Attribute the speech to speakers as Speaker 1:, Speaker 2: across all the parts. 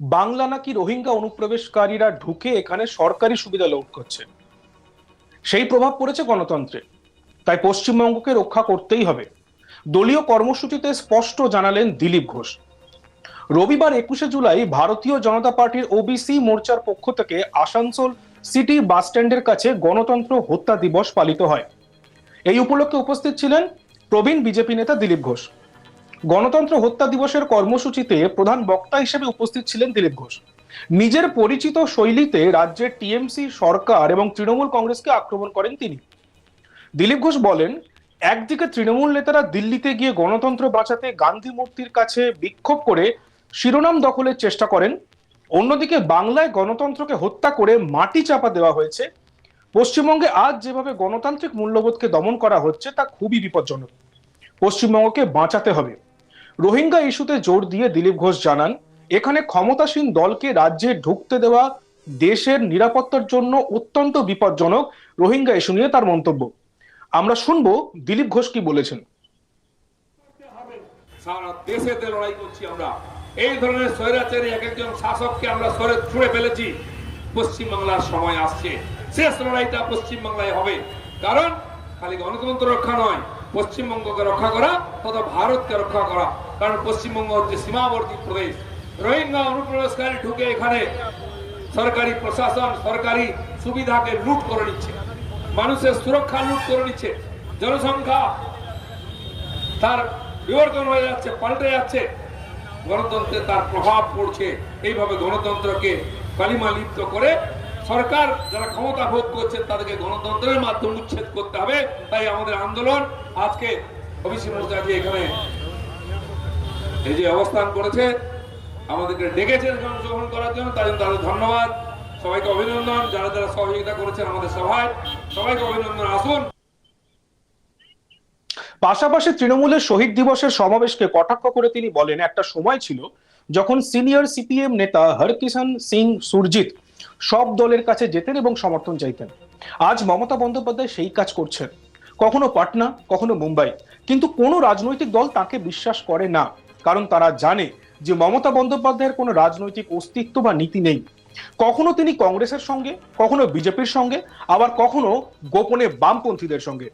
Speaker 1: বাংলা নাকি রোহিঙ্গা অনুপ্রবেশকারীরা ঢুকে এখানে সরকারি সুবিধা লোড করছে। সেই প্রভাব পড়েছে গণতন্ত্রে। তাই পশ্চিমবঙ্গকে রক্ষা করতেই হবে। দলীয় কর্মসূচিতে স্পষ্ট জানালেন দিলীপ ঘোষ। রবিবার একুশে জুলাই ভারতীয় জনতা পার্টির ওবিসি মোর্চার পক্ষ থেকে আসানসোল সিটি বাস স্ট্যান্ডের কাছে গণতন্ত্র হত্যা দিবস পালিত হয়। এই উপলক্ষে উপস্থিত ছিলেন প্রবীণ বিজেপি নেতা দিলীপ ঘোষ। গণতন্ত্র হত্যা দিবসের কর্মসূচিতে প্রধান বক্তা হিসেবে উপস্থিত ছিলেন দিলীপ ঘোষ। নিজের পরিচিত শৈলীতে রাজ্যের টিএমসি সরকার এবং তৃণমূল কংগ্রেসকে আক্রমণ করেন তিনি। দিলীপ ঘোষ বলেন, একদিকে তৃণমূল নেতারা দিল্লিতে গিয়ে গণতন্ত্র বাঁচাতে গান্ধী মূর্তির কাছে বিক্ষোভ করে শিরোনাম দখলের চেষ্টা করেন, অন্যদিকে বাংলায় গণতন্ত্রকে হত্যা করে মাটি চাপা দেওয়া হয়েছে। পশ্চিমবঙ্গে আজ যেভাবে গণতান্ত্রিক মূল্যবোধকে দমন করা হচ্ছে তা খুবই বিপজ্জনক। পশ্চিমবঙ্গকে বাঁচাতে হবে। রোহিঙ্গা ইস্যুতে জোর দিয়ে দিলীপ ঘোষ জানান, এখানে ক্ষমতাসীন দলকে রাজ্যে ঢুকতে দেওয়া দেশের নিরাপত্তার জন্য অত্যন্ত বিপজ্জনক রোহিঙ্গা ইস্যু নিয়ে তার মন্তব্য। আমরা শুনব দিলীপ ঘোষ কি বলেছেন।
Speaker 2: সারা লড়াই করছি আমরা, এই ধরনের স্বৈরাচারী এক একজন শাসককে আমরা সরে ছুড়ে ফেলেছি। পশ্চিমবাংলার সময় আসছে, শেষ লড়াইটা পশ্চিমবাংলায় হবে। কারণ, খালি গণতন্ত্র রক্ষা নয়, পশ্চিমবঙ্গকে রক্ষা করা, তথা ভারতকে রক্ষা করা। কারণ পশ্চিমবঙ্গ হচ্ছে সীমাবর্তী প্রদেশ। রোহিঙ্গা অনুপ্রবেশকারী ঢুকে এখানে সরকারি প্রশাসন, সরকারি সুবিধাকে লুট করে নিচ্ছে। মানুষের সুরক্ষা লুট করে নিচ্ছে। জনসংখ্যা তার বিবর্তন হয়ে যাচ্ছে, পাল্টে যাচ্ছে। গণতন্ত্রে তার প্রভাব পড়ছে। এইভাবে গণতন্ত্রকে কালিমা লিপ্ত করে সরকার যারা ক্ষমতা ভোগ করছে, তাদেরকে গণতন্ত্রের মাধ্যমে উচ্ছেদ করতে হবে। তাই আমাদের আন্দোলন আজকে মোর্চা যে এখানে এই যে অবস্থান করেছে, আমাদেরকে ডেকেছে অংশগ্রহণ করার জন্য, তার জন্য ধন্যবাদ। সবাইকে অভিনন্দন, যারা যারা সহযোগিতা করেছেন আমাদের সভায়, সবাইকে অভিনন্দন, আসুন।
Speaker 1: পাশাপাশি তৃণমূলের শহীদ দিবসের সমাবেশকে কটাক্ষ করে তিনি বলেন, একটা সময় ছিল যখন সিনিয়র সিপিএম নেতা হরকিষণ সিং সুরজিৎ সব দলের কাছে যেতেন এবং সমর্থন চাইতেন। আজ মমতা বন্দ্যোপাধ্যায় সেই কাজ করছেন। কখনো পাটনা, কখনো মুম্বাই। কিন্তু কোনো রাজনৈতিক দল তাকে বিশ্বাস করে না। কারণ তারা জানে যে মমতা বন্দ্যোপাধ্যায়ের কোনো রাজনৈতিক অস্তিত্ব বা নীতি নেই। কখনো তিনি কংগ্রেসের সঙ্গে, কখনো বিজেপির সঙ্গে, আবার কখনো গোপনে বামপন্থীদের সঙ্গে।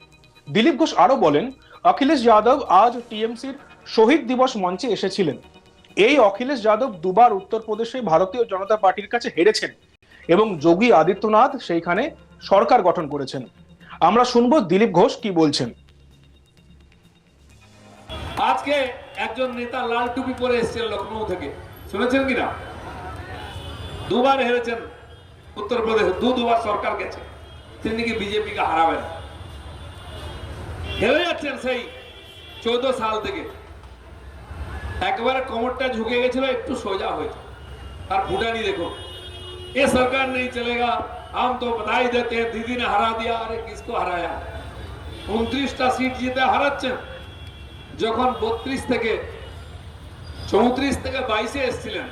Speaker 1: দিলীপ ঘোষ আরও বলেন, অখিলেশ যাদব আজ টিএমসির শহীদ দিবস মঞ্চে এসেছিলেন। এই অখিলেশ যাদব দুবার উত্তরপ্রদেশে ভারতীয় জনতা পার্টির কাছে হেরেছেন এবং যোগী আদিত্যনাথ সেইখানে সরকার গঠন করেছেন। আমরা শুনব দিলীপ ঘোষ কি বলছেন।
Speaker 2: আজকে একজন নেতা লাল টুপি পরে এসেছেন লখনৌ থেকে শুনেছেন কিনা দুবার হেরেছেন উত্তরপ্রদেশে দু দুবার সরকার গেছে তিনি কি বিজেপিকে হারাবেন হেরে যাচ্ছেন সেই চৌদ্দ সাল থেকে একবারে কোমরটা ঝুঁকে গেছিল একটু সোজা হয়েছে আর ভুটানি দেখো ये सरकार नहीं चलेगा हम तो बधाई देते हैं दीदी ने हरा दिया अरे किसको हराया উনত্রিশটা সিট জিতে হারাচ্ছেন যখন বত্রিশ থেকে চৌত্রিশ থেকে বাইশে এসেছিলেন,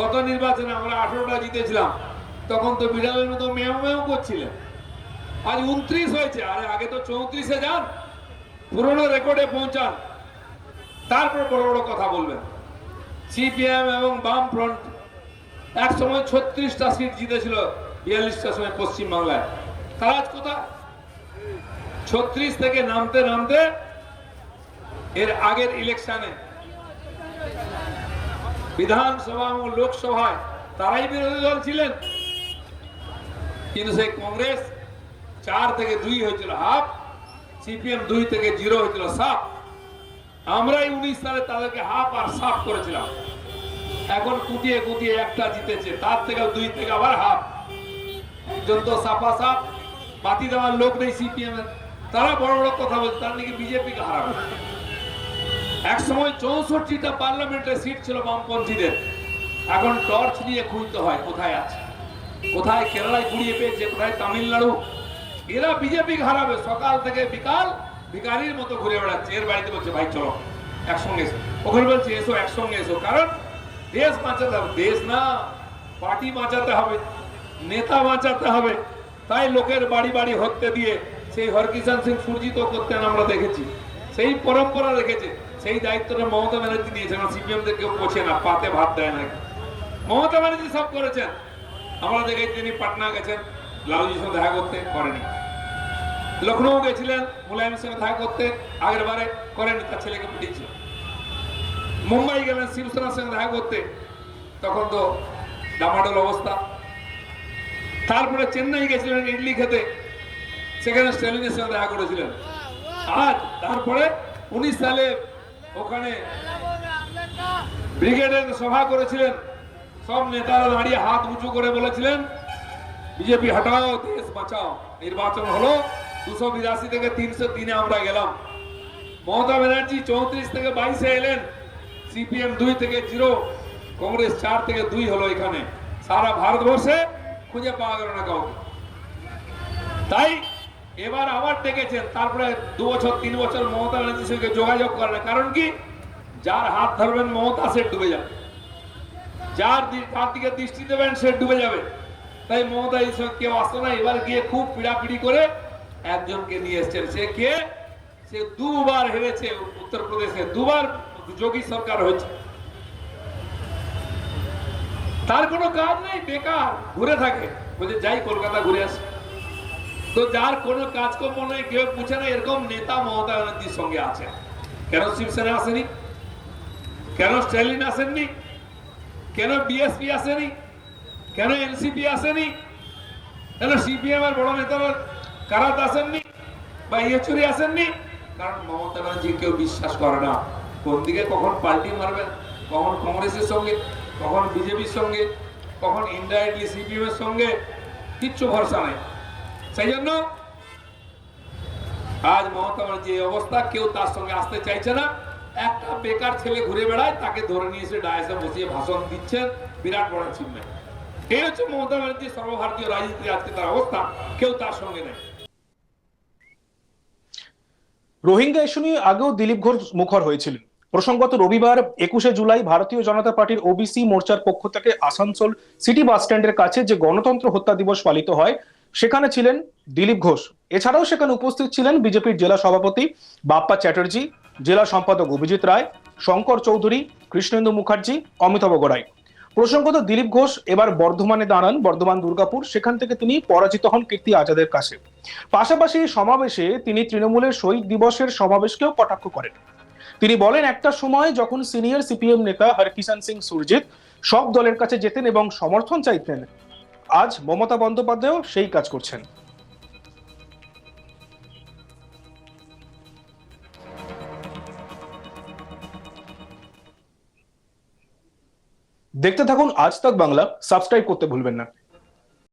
Speaker 2: গত নির্বাচনে আমরা আঠারোটা জিতেছিলাম, তখন তো বিড়ালের মতো মেয় মেয় করছিলেন। আজ উনত্রিশ হয়েছে, আরে আগে তো চৌত্রিশে যান, পুরনো রেকর্ডে পৌঁছান। তারপর বড় বড় কথা বলবেন। সিপিএম এবং বাম ফ্রন্ট এক সময় ছত্রিশটা সিট জিতেছিল বিয়াল্লিশটা সময় পশ্চিমবাংলায়। তারা আজ কোথায়? ছত্রিশ থেকে নামতে নামতে এর আগের ইলেকশনে বিধানসভা ও লোকসভায় তারাই বিরোধী দল ছিলেন। কিন্তু সেই কংগ্রেস চার থেকে দুই হয়েছিল হাফ, সিপিএম দুই থেকে জিরো হয়েছিল সাফ। আমরাই উনিশ সালে তাদেরকে হাফ আর সাফ করেছিলাম। এখন কুটিয়ে কুটিয়ে একটা জিতেছে, তার থেকে দুই থেকে আবার হাফ। একজন তো সাফা সাফ, বাতি দেওয়ার লোক নেই সিপিএম তারা বড় বড় কথা বলছে, তার নাকি বিজেপিকে হারাবে। এক সময় চৌষট্টিটা পার্লামেন্টের সিট ছিল বামপন্থীদের। এখন টর্চ নিয়ে খুঁজতে হয়, কোথায় আছে? কোথায় কেরালায় কুড়িয়ে পেয়েছে, কোথায় তামিলনাড়ু? এরা বিজেপি হারাবে, সকাল থেকে বিকাল ভিকারির মতো ঘুরে বেড়াচ্ছে। এর বাড়িতে বলছে, ভাই, চলো, একসঙ্গে এসো। ওখানে বলছে, এসো, একসঙ্গে এসো। কারণ দেশ বাঁচাতে হবে। দেশ না, পার্টি বাঁচাতে হবে, নেতা বাঁচাতে হবে। তাই লোকের বাড়ি বাড়ি হত্যে দিয়ে সেই হরকিষান সিং সুরজিত করতেন আমরা দেখেছি। সেই পরম্পরা রেখেছে সেই দায়িত্বটা মমতা ব্যানার্জি নিয়েছেন সিপিএম দের কেউ পোছে না, পাতে ভাত দেয় না। মমতা ব্যানার্জি সব করেছেন। আমরা দেখে তিনি পাটনা গেছেন, লালুজির সঙ্গে দেখা করতে করেনি। লখনৌ গেছিলেন, মুলায়মের সঙ্গে দেখা করতে, আগের বারে করেনি, তার ছেলেকে পাঠিয়েছিল মুম্বাই গেলেন, শিবসেনার সঙ্গে দেখা করতে, তখন তো ডামাডোল অবস্থা। তারপরে চেন্নাই গেছিলেন, ইডলি খেতে, সেখানে স্ট্যালিনের সঙ্গে দেখা করেছিলেন। আর তারপরে উনিশ সালে ওখানে ব্রিগেডের সভা করেছিলেন। সব নেতারা দাঁড়িয়ে হাত উঁচু করে বলেছিলেন, বিজেপি হটাও, দেশ বাঁচাও। নির্বাচন হলো, দুশো বিরাশি থেকে তিনশো তিনে আমরা গেলাম। মমতা ব্যানার্জি চৌত্রিশ থেকে বাইশে এলেন, সিপিএম দুই থেকে জিরো, কংগ্রেস চার থেকে দুই হলো এখানে। সারা ভারতবর্ষে খুঁজে পাওয়া গেল না কাউকে। তাই এবার আবার ডেকেছেন তারপরে দু বছর, তিন বছর মমতা ব্যানার্জির সঙ্গে যোগাযোগ করেন কারণ কি? যার হাত ধরবেন মমতা, সে ডুবে যাবে। যার তার দিকে দৃষ্টি দেবেন, সে ডুবে যাবে। তাই মমতা সঙ্গে কেউ আসতো না। এবার গিয়ে খুব পিড়াপিড়ি করে একজনকে নিয়ে এসছেন। সে কে? সে দুবার হেরেছে উত্তরপ্রদেশে। দুবার যোগী সরকার হয়েছে। তার কোনো কাজ নেই, বেকার, ঘুরে থাকে। বলছে, যাই, কলকাতা ঘুরে আসি। তো যার কোনো কাজকর্ম নেই, কেউ পুছে না, এরকম নেতা মমতা ব্যানার্জির সঙ্গে আছে কেন শিবসেনা আসেনি? কেন স্ট্যালিন আসেননি? কেন বিএসপি আসেনি? কেন এনসিপি আসেনি? কেন সিপিএম এর বড় নেতারা কারাত আসেননি? বা ইয়েচুরি আসেননি? কারণ মমতা ব্যানার্জি কেউ বিশ্বাস করে না। কোন দিকে কখন পাল্টি মারবেন? কখন কংগ্রেসের সঙ্গে? কখন বিজেপির সঙ্গে? কখন ইনডাইরেক্টলি সিপিএম এর সঙ্গে? কিচ্ছু ভরসা নেই। সেই জন্য আজ এই অবস্থা, কেউ তার সঙ্গে আসতে চাইছে না। একটা বেকার ছেলে ঘুরে বেড়ায়, তাকে ধরে ডায়াসে বসিয়ে ভাষণ দিচ্ছেন বিরাট বড় এই হচ্ছে মমতা সর্বভারতীয় রাজনীতি আজকে তার অবস্থা, কেউ তার সঙ্গে নেই।
Speaker 1: রোহিঙ্গা ইস্যু নিয়ে আগেও দিলীপ ঘোষ মুখর হয়েছিলেন। প্রসঙ্গত রবিবার একুশে জুলাই ভারতীয় জনতা পার্টির ওবিসি মোর্চার পক্ষ থেকে আসানসোল সিটি বাস স্ট্যান্ডের কাছে যে গণতন্ত্র হত্যা দিবস পালিত হয় সেখানে ছিলেন দিলীপ ঘোষ। এছাড়াও সেখানে উপস্থিত ছিলেন বিজেপির জেলা সভাপতি বাপ্পা চ্যাটার্জি, জেলা সম্পাদক অভিজিৎ রায়, শঙ্কর চৌধুরী, কৃষ্ণেন্দু মুখার্জি, অমিতাভ গড়াই প্রসঙ্গত দিলীপ ঘোষ এবার বর্ধমানে দাঁড়ান, বর্ধমান দুর্গাপুর। সেখান থেকে তিনি পরাজিত হন কীর্তি আজাদের কাছে। পাশাপাশি সমাবেশে তিনি তৃণমূলের শহীদ দিবসের সমাবেশকেও কটাক্ষ করেন। তিনি বলেন, একটা সময় যখন সিনিয়র সিপিএম নেতা হরকিষান সিং সুরজিৎ সব দলের কাছে যেতেন এবং সমর্থন চাইতেন আজ মমতা বন্দ্যোপাধ্যায়ও সেই কাজ করছেন। দেখতে থাকুন আজ তক বাংলা, সাবস্ক্রাইব করতে ভুলবেন না।